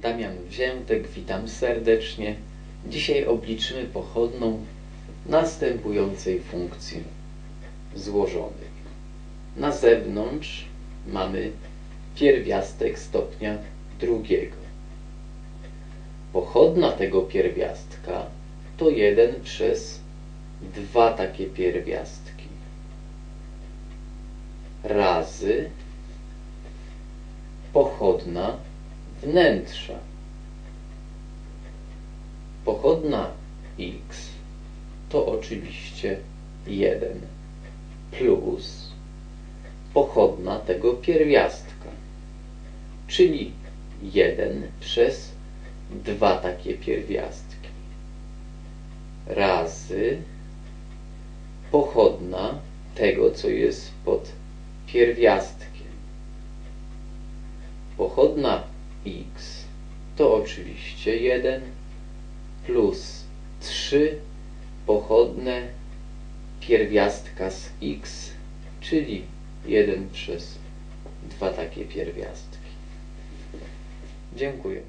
Damian Wziętek, witam serdecznie. Dzisiaj obliczymy pochodną następującej funkcji złożonej. Na zewnątrz mamy pierwiastek stopnia drugiego. Pochodna tego pierwiastka to 1 przez dwa takie pierwiastki razy pochodna wnętrza. Pochodna x to oczywiście 1 plus pochodna tego pierwiastka, czyli 1 przez dwa takie pierwiastki razy pochodna tego, co jest pod pierwiastkiem. Pochodna x to oczywiście 1 plus 3 pochodne pierwiastka z x, czyli 1 przez dwa takie pierwiastki. Dziękuję.